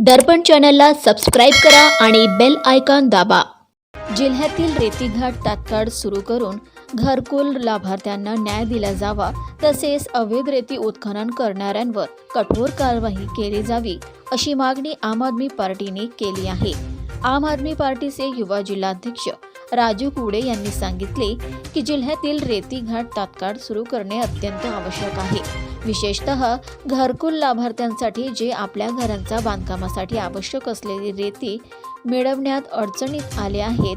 दर्पण चॅनलला सबस्क्राईब करा आणि बेल आयकॉन दाबा. जिल्ह्यातील रेतीघाट तात्काळ सुरू करून घरकुल लाभार्थ्यांना न्याय दिला जावा तसेच अवैध रेती उत्खनन करणाऱ्यांवर कठोर कारवाई केली जावी अशी मागणी आम आदमी पार्टीने केली आहे. आम आदमी पार्टीचे युवा जिल्हाध्यक्ष राजू कुडे यांनी सांगितले की जिल्ह्यातील रेतीघाट तात्काळ सुरू करणे अत्यंत आवश्यक आहे. विशेषतः घरकुल लाभार्थ्यांसाठी जे आपल्या घरांचा बांधकामासाठी आवश्यक असलेली रेती मिळवण्यात अडचणीत आले आहेत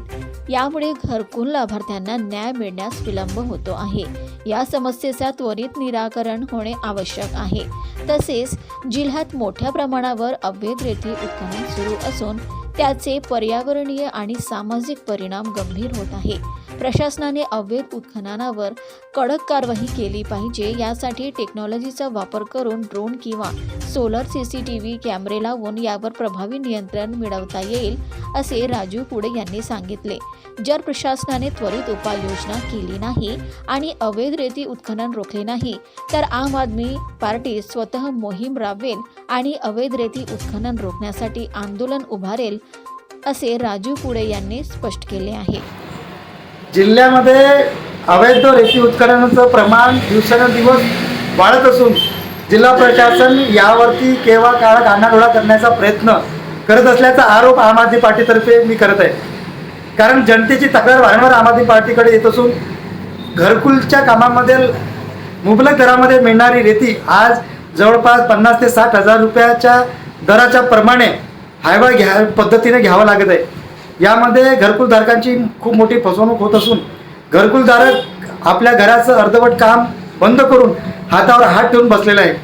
यामुळे घरकुल लाभार्थ्यांना न्याय मिळण्यास विलंब होतो आहे. या समस्येचा त्वरित निराकरण होणे आवश्यक आहे. तसेच जिल्ह्यात मोठ्या प्रमाणावर अवैध रेती उत्खनन सुरू असून त्याचे पर्यावरणीय आणि सामाजिक परिणाम गंभीर होत आहे. प्रशासनाने अवैध उत्खननावर कडक कारवाई केली पाहिजे. यासाठी टेक्नॉलॉजीचा वापर करून ड्रोन किंवा solar C C T V कॅमेरे लावून यावर प्रभावी नियंत्रण मिळवता येईल असे राजू पुढे यांनी सांगितले. जर प्रशासनाने त्वरित उपाययोजना केली नाही आणि अवैध रेती उत्खनन रोखले नाही तर आम आदमी पार्टी स्वतः मोहीम राबवेल आणि अवैध रेती उत्खनन रोखण्यासाठी आंदोलन उभारेल असे राजू पुढे यांनी स्पष्ट केले आहे. जिल्ह्यामध्ये अवैध रेती उत्खननाचं प्रमाण दिवसेंदिवस वाढत असून जिल्हा प्रशासन यावरती केव्हा काळ आनाडोळा करण्याचा प्रयत्न करत असल्याचा आरोप आम आदमी पार्टीतर्फे मी करत आहे. कारण जनतेची तक्रार वारंवार आम आदमी पार्टीकडे येत असून घरकुलच्या कामामध्ये मुबलक दरामध्ये मिळणारी रेती आज जवळपास पन्नास ते साठ हजार रुपयाच्या दराच्या प्रमाणे हायवा घ्या पद्धतीने घ्यावं लागत आहे. यामध्ये घरकुलधारकांची खूप मोठी फसवणूक होत असून घरकुलधारक आपल्या घराचं अर्धवट काम बंद करून हातावर हात ठेवून बसलेला आहे.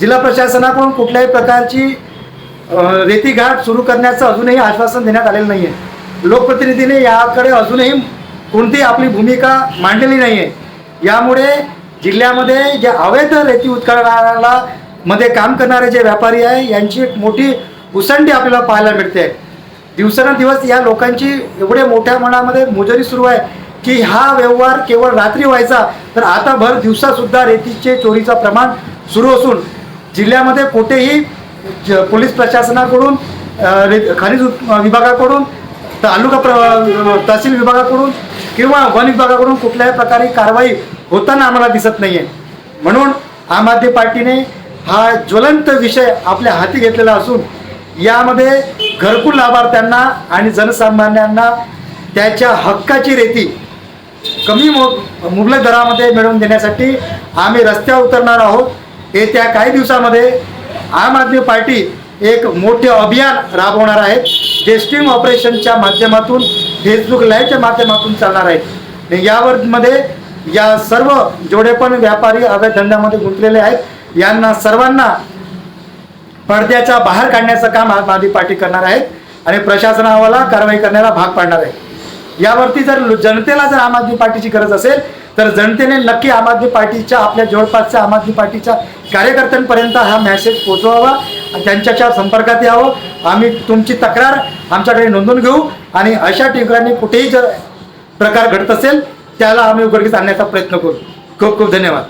जिल्हा प्रशासनाकडून कुठल्याही प्रकारची रेतीघाट सुरू करण्याचं अजूनही आश्वासन देण्यात आलेलं नाही आहे लोकप्रतिनिधीने याकडे अजूनही कोणती आपली भूमिका मांडलेली नाही आहे यामुळे जिल्ह्यामध्ये जे अवैध रेती उत्खननाला मध्ये काम करणारे जे व्यापारी आहे यांची एक मोठी उसंडी आपल्याला पाहायला मिळते. आहे दिवसेंदिवस या लोकांची एवढ्या मोठ्या मनामध्ये मोजरी सुरू आहे की हा व्यवहार केवळ रात्री व्हायचा तर आता भर दिवसासुद्धा रेतीचे चोरीचा प्रमाण सुरू असून जिल्ह्यामध्ये कुठेही ज- पोलीस प्रशासनाकडून रे- खनिज विभागाकडून तालुका प्र तहसील विभागाकडून किंवा वन विभागाकडून कुठल्याही प्रकारे कारवाई होताना आम्हाला दिसत नाही आहे म्हणून आम आदमी पार्टीने हा ज्वलंत विषय आपल्या हाती घेतलेला असून यामध्ये घरकुल लाभार्थ्यांना आणि जनसामान्यांना त्याच्या हक्काची रेती कमी मो मुबलक दरामध्ये मिळवून देण्यासाठी आम्ही रस्त्यावर उतरणार आहोत. येत्या काही दिवसामध्ये आम आदमी पार्टी एक मोठे अभियान राबवणार आहे जे स्ट्रीम ऑपरेशनच्या माध्यमातून फेसबुक लाईव्हच्या माध्यमातून चालणार आहे यावर मध्ये या सर्व जेवढे पण व्यापारी अवैध धंद्यामध्ये गुंतलेले आहेत. यांना सर्वांना पडद्याच्या बाहेर काढण्याचं काम आम पार्टी करणार आहे आणि प्रशासनाला कारवाई करण्याला भाग पाडणार आहे. यावरती जर जनतेला जर आम आदमी पार्टीची गरज असेल तर जनतेने नक्की आम आदमी पार्टीच्या आपल्या जवळपासच्या आम आदमी पार्टीच्या कार्यकर्त्यांपर्यंत हा मेसेज पोचवावा आणि त्यांच्याच्या संपर्कात यावं. आम्ही तुमची तक्रार आमच्याकडे नोंदवून घेऊ आणि अशा ठिकाणी कुठेही जर प्रकार घडत असेल त्याला आम्ही उघडकीस आणण्याचा प्रयत्न करू. खूप खूप धन्यवाद.